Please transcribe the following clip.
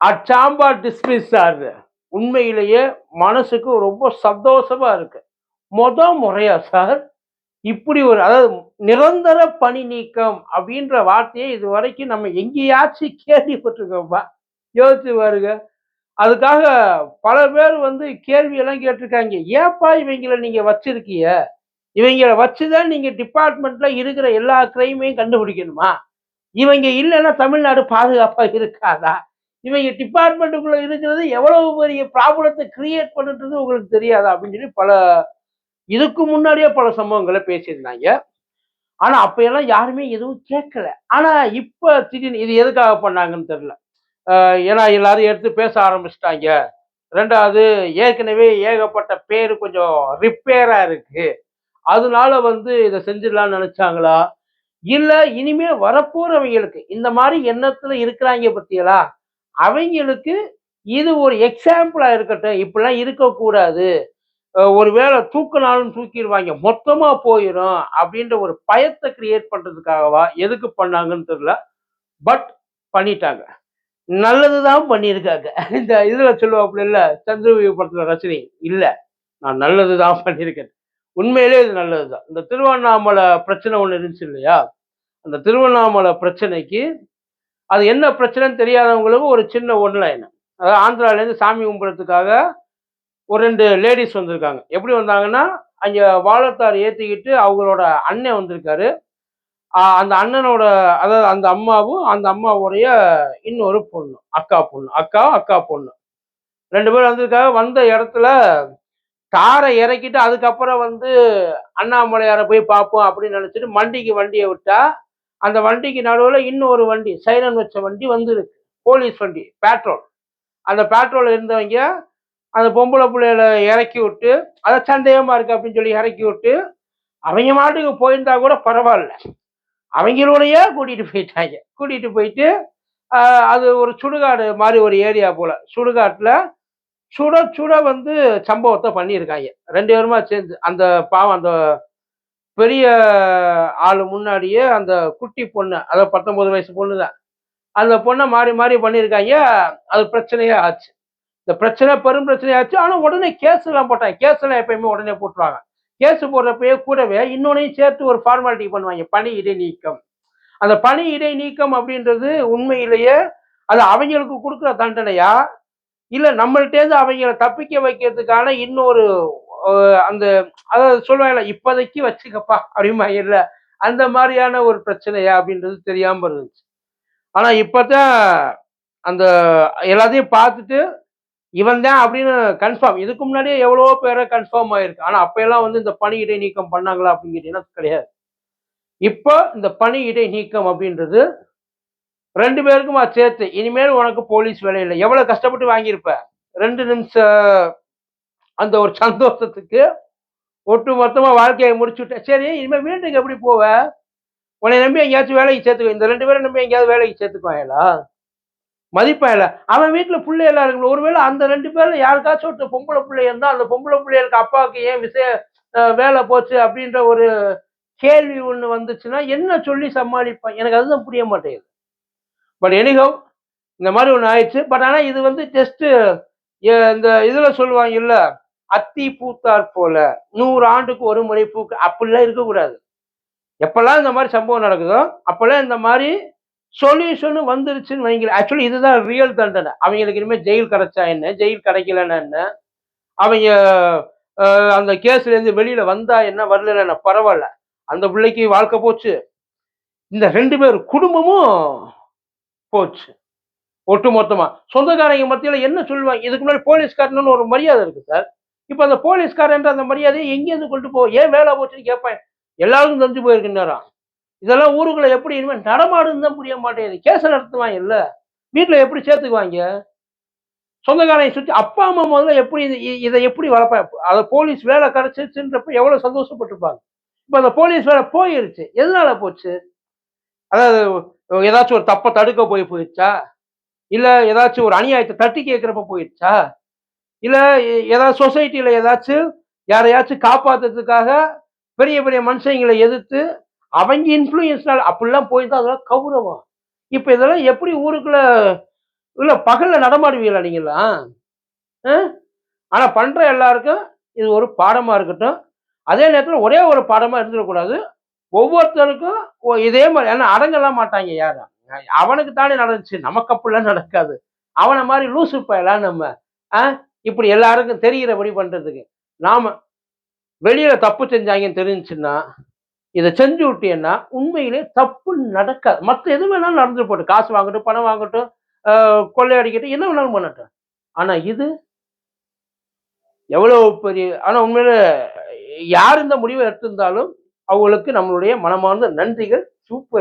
அச்சாம்பா dismiss sir உண்மையிலேயே மனசுக்கு ரொம்ப சந்தோஷமா இருக்கு. மொத முறையா சார் இப்படி ஒரு அதாவது நிரந்தர பணி நீக்கம் அப்படின்ற வார்த்தையை இது வரைக்கும் நம்ம எங்கேயாச்சும் கேள்விப்பட்டிருக்கோம்ப்பா யோசிச்சு பாருங்க. அதுக்காக பல பேர் வந்து கேள்வியெல்லாம் கேட்டிருக்காங்க. ஏப்பா இவங்களை நீங்க வச்சிருக்கீங்க? இவங்களை வச்சுதான் நீங்க டிபார்ட்மெண்ட்ல இருக்கிற எல்லா கிரைமையும் கண்டுபிடிக்கணுமா? இவங்க இல்லைன்னா தமிழ்நாடு பாதுகாப்பா இருக்காதா? இவங்க டிபார்ட்மெண்ட்டுக்குள்ள இருக்கிறது எவ்வளவு பெரிய ப்ராப்ளத்தை கிரியேட் பண்ணுன்றது உங்களுக்கு தெரியாது? அப்படின்னு சொல்லி பல இதுக்கு முன்னாடியே பல சம்பவங்களை பேசியிருந்தாங்க. ஆனா அப்ப எல்லாம் யாருமே எதுவும் கேட்கல. ஆனா இப்ப திடீர்னு இது எதுக்காக பண்ணாங்கன்னு தெரியல. ஏன்னா எல்லாரும் எடுத்து பேச ஆரம்பிச்சிட்டாங்க. ரெண்டாவது ஏற்கனவே ஏகப்பட்ட பேர் கொஞ்சம் ரிப்பேரா இருக்கு. அதனால வந்து இதை செஞ்சிடலாம்னு நினைச்சாங்களா? இல்ல இனிமே வரப்போறவங்களுக்கு இந்த மாதிரி எண்ணத்துல இருக்கிறாங்க பத்தியலா? அவங்களுக்கு இது ஒரு எக்ஸாம்பிளாக இருக்கட்டும். இப்படிலாம் இருக்கக்கூடாது. ஒருவேளை தூக்கினாலும் தூக்கிடுவாங்க. மொத்தமாக போயிடும் அப்படின்ற ஒரு பயத்தை கிரியேட் பண்ணுறதுக்காகவா எதுக்கு பண்ணாங்கன்னு தெரியல. பட் பண்ணிட்டாங்க. நல்லது தான் பண்ணியிருக்காங்க. இந்த இதில் சொல்லுவாப்புல இல்லை சந்திரவியூ படத்தில் ரசனை இல்லை நான் நல்லது தான் பண்ணியிருக்கேன். உண்மையிலே இது நல்லதுதான் இந்த திருவண்ணாமலை பிரச்சனை ஒன்று இருந்துச்சு இல்லையா? அந்த திருவண்ணாமலை பிரச்சனைக்கு அது என்ன பிரச்சனைன்னு தெரியாதவங்களுக்கு ஒரு சின்ன ஒன்லைன் அதாவது ஆந்திராலேருந்து சாமி கும்பிட்றதுக்காக ஒரு ரெண்டு லேடிஸ் வந்திருக்காங்க. எப்படி வந்தாங்கன்னா அங்கே வாழத்தார் ஏற்றிக்கிட்டு அவங்களோட அண்ணன் வந்திருக்காரு. அந்த அண்ணனோட அதாவது அந்த அம்மாவும் அந்த அம்மாவுடைய இன்னொரு பொண்ணு அக்கா பொண்ணு அக்கா அக்கா பொண்ணு. ரெண்டு பேரும் வந்திருக்காங்க. வந்த இடத்துல காரை இறக்கிட்டு அதுக்கப்புறம் வந்து அண்ணாமலையாரை போய் பார்ப்போம் அப்படின்னு நினச்சிட்டு மண்டிக்கு வண்டியை விட்டா அந்த வண்டிக்கு நடுவில் இன்னொரு வண்டி சைரன் வச்ச வண்டி வந்துருக்கு. போலீஸ் வண்டி பேட்ரோல் அந்த பேட்ரோல் இருந்தவங்க அந்த பொம்பளை பிள்ளைகளை இறக்கி விட்டு அதை சந்தேகமாக இருக்கு அப்படின்னு சொல்லி இறக்கி விட்டு அவங்க மாட்டுக்கு போயிருந்தா கூட பரவாயில்ல. அவங்களோடையே கூட்டிகிட்டு போயிட்டாங்க. கூட்டிகிட்டு போயிட்டு அது ஒரு சுடுகாடு மாதிரி ஒரு ஏரியா போல். சுடுகாட்டில் சுட சுட வந்து சம்பவத்தை பண்ணியிருக்காங்க. ரெண்டு பேருமா சேர்ந்து அந்த பாவம் அந்த பெரிய ஆள் முன்னாடியே அந்த குட்டி பொண்ணு அதாவது பத்தொன்பது வயசு பொண்ணு தான் அந்த பொண்ணை மாறி மாறி பண்ணியிருக்காங்க. அது பிரச்சனையே ஆச்சு. இந்த பிரச்சனை பெரும் பிரச்சனையாச்சு ஆனால் உடனே கேஸ் எல்லாம் போட்டாங்க. கேஸ் எல்லாம் எப்பயுமே உடனே போட்டுருவாங்க. கேஸ் போடுறப்பயே கூடவே இன்னொன்னையும் சேர்த்து ஒரு ஃபார்மாலிட்டி பண்ணுவாங்க. பணி இடைநீக்கம். அந்த பணி இடைநீக்கம் அப்படின்றது உண்மையிலேயே அது அவங்களுக்கு கொடுக்குற தண்டனையா? இல்லை நம்மள்ட்டேருந்து அவங்கள தப்பிக்க வைக்கிறதுக்கான இன்னொரு அந்த அதாவது சொல்லுவாங்கல்ல இப்போதைக்கு வச்சுக்கப்பா அப்படிமா இல்லை அந்த மாதிரியான ஒரு பிரச்சனையா அப்படின்றது தெரியாமல் இருந்துச்சு. ஆனால் இப்போ தான் அந்த எல்லாத்தையும் பார்த்துட்டு இவன் தான் அப்படின்னு கன்ஃபார்ம் இதுக்கு முன்னாடியே எவ்வளவோ பேரை கன்ஃபார்ம் ஆயிருக்கு. ஆனால் அப்போயெல்லாம் எல்லாம் வந்து இந்த பணி இடை நீக்கம் பண்ணாங்களா அப்படின்னு கிடையாது. இப்போ இந்த பணி இடை நீக்கம் அப்படின்றது ரெண்டு பேருக்குமா சேர்த்து இனிமேல் உனக்கு போலீஸ் வேலை இல்லை. எவ்வளோ கஷ்டப்பட்டு வாங்கியிருப்ப? ரெண்டு நிமிஷம் அந்த ஒரு சந்தோஷத்துக்கு ஒட்டு மொத்தமாக வாழ்க்கையை முடிச்சு சரி இனிமேல் வீட்டுக்கு எப்படி போவேன் உன்னை நம்பி எங்கேயாச்சும் வேலைக்கு சேர்த்துக்கோ. இந்த ரெண்டு பேரும் நம்பி எங்கேயாவது வேலைக்கு சேர்த்துக்குவாங்களா மதிப்பாயில? அவன் வீட்டில் பிள்ளை எல்லாம் இருக்குல்ல ஒருவேளை அந்த ரெண்டு பேரில் யாருக்காச்சும் ஒருத்தர் பொம்பளை பிள்ளை இருந்தால் அந்த பொம்பளை பிள்ளைகளுக்கு அப்பாவுக்கு ஏன் விஷய வேலை போச்சு அப்படின்ற ஒரு கேள்வி ஒன்று வந்துச்சுன்னா என்ன சொல்லி சமாளிப்பான்? எனக்கு அதுதான் புரிய மாட்டேங்குது. பட் எனிகோ இந்த மாதிரி ஒன்று ஆயிடுச்சு. பட் ஆனால் இது வந்து ஜஸ்ட்டு இந்த இதில் சொல்லுவாங்கல்ல அத்தி பூத்தார் போல நூறு ஆண்டுக்கு ஒரு முறை பூக்கு அப்படிலாம் இருக்கக்கூடாது. எப்பெல்லாம் இந்த மாதிரி சம்பவம் நடக்குதோ அப்பெல்லாம் இந்த மாதிரி சொல்யூஷனு வந்துருச்சுன்னு வைங்களேன். ஆக்சுவலி இதுதான் ரியல் தண்டனை. அவங்களுக்கு இனிமேல் ஜெயில் கிடைச்சா என்ன? ஜெயில் கிடைக்கலன்னா என்ன? அவங்க அந்த கேஸ்ல இருந்து வெளியில வந்தா என்ன? வரலன்னா என்ன? பரவாயில்ல. அந்த பிள்ளைக்கு வாழ்க்கை போச்சு. இந்த ரெண்டு பேர் குடும்பமும் போச்சு. ஒட்டு மொத்தமாக சொந்தக்காரங்க மத்தியில் என்ன சொல்லுவாங்க? இதுக்கு முன்னாடி போலீஸ்காரன்னு ஒரு மரியாதை இருக்குது சார். இப்போ அந்த போலீஸ்காரன்ற அந்த மரியாதையை எங்கேருந்து கொண்டு போ ஏன் வேலை போச்சுன்னு கேட்பேன். எல்லாருக்கும் தெரிஞ்சு போயிருக்கு இதெல்லாம் ஊருக்குள்ள எப்படி இனிமேல் நடமாடுன்னு தான் புரிய மாட்டேங்குது. கேஸ் நடத்துவாங்க இல்லை. வீட்டில் எப்படி சேர்த்துக்குவாங்க? சொந்தக்காரையை சுற்றி அப்பா அம்மா முதல்ல எப்படி இது- இதை எப்படி வளர்ப்பேன் அதை போலீஸ் வேலை கிடைச்சிச்சுன்றப்ப எவ்வளோ சந்தோஷப்பட்டிருப்பாங்க. இப்போ அந்த போலீஸ் வேலை போயிருச்சு. எதனால போச்சு? அதாவது ஏதாச்சும் ஒரு தப்பை தடுக்க போய் போயிடுச்சா? இல்லை ஏதாச்சும் ஒரு அநியாயத்தை தட்டி கேட்குறப்ப போயிடுச்சா? இல்லை ஏதாவது சொசைட்டியில் ஏதாச்சும் யாரையாச்சும் காப்பாத்துறதுக்காக பெரிய பெரிய மனுஷங்களை எதிர்த்து அவங்க இன்ஃப்ளூயன்ஸ்னால் அப்படிலாம் போயிருந்தா அதெல்லாம் கௌரவம். இப்போ இதெல்லாம் எப்படி ஊருக்குள்ள இல்லை பகலில் நடமாடுவீங்களா நீங்களாம் ஆனால் பண்ணுற எல்லாருக்கும் இது ஒரு பாடமாக இருக்கட்டும். அதே நேரத்தில் ஒரே ஒரு பாடமாக இருந்துடக்கூடாது. ஒவ்வொருத்தருக்கும் ஓ- இதே மாதிரி ஏன்னா அடங்கலாம் மாட்டாங்க யாரும். அவனுக்கு தானே நடந்துச்சு நமக்கு அப்படிலாம் நடக்காது. அவனை மாதிரி லூசு பயலாம் நம்ம ஆ? இப்படி எல்லாருக்கும் தெரிகிறபடி பண்றதுக்கு நாம வெளியில தப்பு செஞ்சாங்கன்னு தெரிஞ்சுன்னா இதை செஞ்சு விட்டீங்கன்னா உண்மையிலே தப்பு நடக்காது. மற்ற எது வேணாலும் நடந்து போட்டு காசு வாங்கட்டும் பணம் வாங்கட்டும் ஆஹ் கொள்ளையடிக்கட்டும் என்ன வேணாலும் பண்ணட்டும். ஆனா இது எவ்வளவு பெரிய ஆனா உண்மையில யார் இந்த முடிவை எடுத்திருந்தாலும் அவங்களுக்கு நம்மளுடைய மனமார்ந்த நன்றிகள் சூப்பர்.